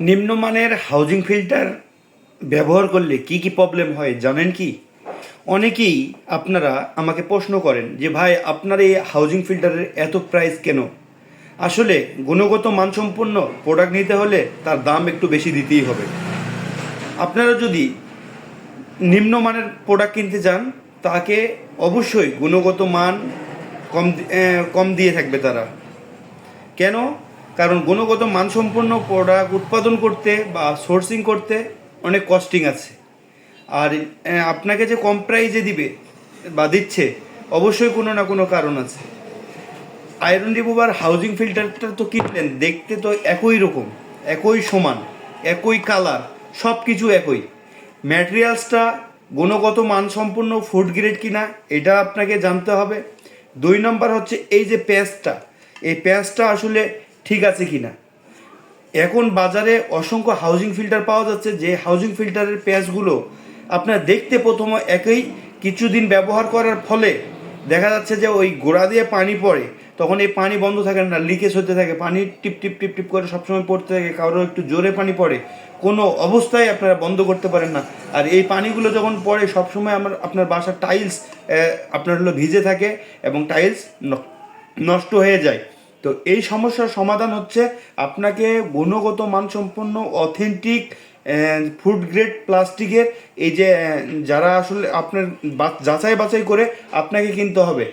নিম্নমানের housing filter ব্যবহার করলে কি কি প্রবলেম হয় জানেন কি? অনেকেই আপনারা আমাকে প্রশ্ন করেন যে, ভাই, আপনার এই হাউজিং ফিল্টারের এত প্রাইস কেন? আসলে গুণগত মানসম্পন্ন প্রোডাক্ট নিতে হলে তার দাম একটু বেশি দিতেই হবে। আপনারা যদি নিম্নমানের প্রোডাক্ট কিনতে যান তাকে অবশ্যই গুণগত মান কম কম দিয়ে থাকবে তারা। কেন? কারণ গুণগত মানসম্পন্ন প্রোডাক্ট উৎপাদন করতে বা সোর্সিং করতে অনেক কস্টিং আছে। আর আপনাকে যে কম প্রাইজে দিবে বা দিচ্ছে, অবশ্যই কোনো না কোনো কারণ আছে। আয়রন রিমুভার হাউজিং ফিল্টারটা তো কিনলেন, দেখতে তো একই রকম, একই সমান, একই কালার সব কিছু একই। ম্যাটেরিয়ালসটা গুণগত মানসম্পন্ন ফুড গ্রেড কিনা, এটা আপনাকে জানতে হবে। দুই নম্বর হচ্ছে এই যে প্যাঁচটা এই প্যাঁচটা আসলে ঠিক আছে কি না এখন বাজারে অসংখ্য হাউজিং ফিল্টার পাওয়া যাচ্ছে, যে হাউজিং ফিল্টারের পেঁয়াজগুলো আপনার দেখতে প্রথমে একই, কিছুদিন ব্যবহার করার ফলে দেখা যাচ্ছে যে ওই গোড়া দিয়ে পানি পড়ে, তখন এই পানি বন্ধ থাকে না লিকেজ হতে থাকে, পানি টিপ টিপ টিপ টিপ করে সবসময় পড়তে থাকে, কারও একটু জোরে পানি পড়ে, কোনো অবস্থায় আপনারা বন্ধ করতে পারেন না। আর এই পানিগুলো যখন পড়ে, সবসময় আমার, আপনার বাসার টাইলস আপনার হলো ভিজে থাকে এবং টাইলস নষ্ট হয়ে যায়। তো এই সমস্যার সমাধান হচ্ছে আপনাকে গুণগত মানসম্পন্ন অথেন্টিক ফুড গ্রেড প্লাস্টিকের এই যে, যারা আসলে আপনার যাচাই বাছাই করে আপনাকে কিনতে হবে।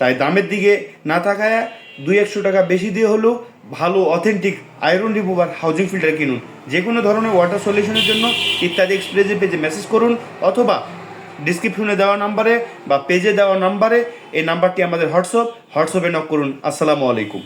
তাই দামের দিকে না থাকায় দুই একশো টাকা বেশি দিয়ে হলেও ভালো authentic iron remover housing filter কিনুন। যে কোনো ধরনের ওয়াটার সলিউশনের জন্য ইত্যাদি এক্সপ্রেসে পেজে মেসেজ করুন অথবা ডিসক্রিপশনে দেওয়া নাম্বারে বা পেজে দেওয়া নাম্বারে এই নাম্বারটি আমাদের হোয়াটসঅ্যাপ হোয়াটসঅ্যাপে নক করুন। আসসালামু আলাইকুম।